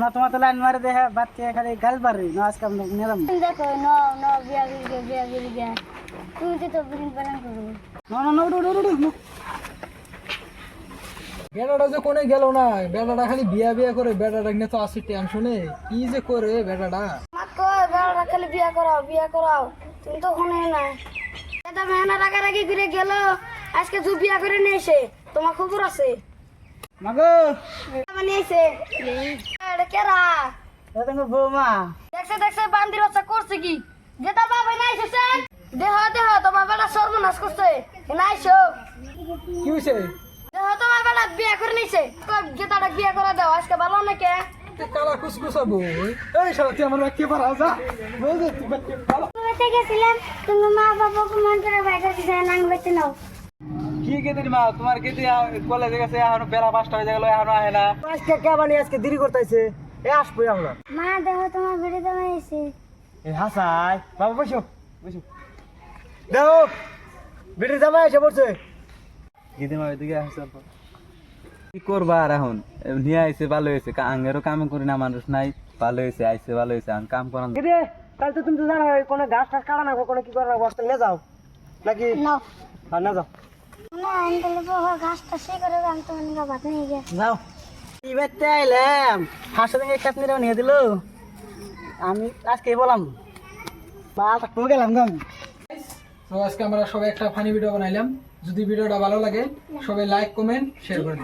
না তোমার তো লাইন মারে দেখে বাচ্চা খালি গাল পারি না আজকে নিলাম। দেখো ন ন বিয়া বিয়া গিয়ে তুমি তো বিরিন পালন করব না না উঠো যে কোনে গেল না? বেটাটা খালি বিয়া বিয়া করে বেটাটা নিয়ে তো আসি টেনশনে কি যে করে বেটাটা? মা কয় বেড়া খালি বিয়া করাও বিয়া করাও। তুমি তো শুনে না। এটা মেহনা রাগারাগি করে গেল। আজকে তুই বিয়া করে নিয়েছে তোমার খবর আছে? মাগো। বানিয়েছে এটা কেরা? এটা তোমার বৌমা। দেখছে দেখছে বান্দির বাচ্চা করছে কি? যে তার বাবা নাই এসেছেন দেহ দেহ তোমার বেটা সর্বনাশ করছে। নাইছো কি হয়েছে দেহ তোমার বেটা বিয়ে করে নিছে। যে বিয়ে করে দাও আজকে ভালো নাকি কালা কুসকুসাবো এই শালা তুই আমার কে পারা যা। তুই গেছিলাম তুমি মা বাবাকে মন বাইরে দিছে নাং বেঁচে নাও। কি কেদিন মা? তোমার কেদি কলেজে গেছে এখন বেলা পাঁচটা হয়ে গেল এখন আহে না। আজকে কে বানি আজকে দেরি করতেছে? এ আসব আমরা। মা দেহ তোমার বেড়ে দেওয়া এসে এ হাসাই। বাবা বসো বসো। দেখো বেটির জামাই এসে পড়ছে। গিদিন মা ওইদিকে আসছে কি করবা আর এখন? নিয়ে আইছে ভালো হয়েছে। আঙ্গেরও কাম করি না মানুষ নাই। ভালো হয়েছে আইছে ভালো হয়েছে। আমি কাম করান কেদি কাল তো তুমি তো জানো কোনো ঘাস টাস কাটা না কোনো কি করা বস্তা নিয়ে যাও। নাকি? নাও। হ্যাঁ না যাও। না আমি তাহলে বাবা ঘাসটা সে করে আমি তো ভাত নিয়ে যাও। আমি আজকে বা গেলাম গম আজকে আমরা সবাই একটা ফানি ভিডিও বানাইলাম। যদি ভিডিওটা ভালো লাগে, সবাই লাইক কমেন্ট শেয়ার করে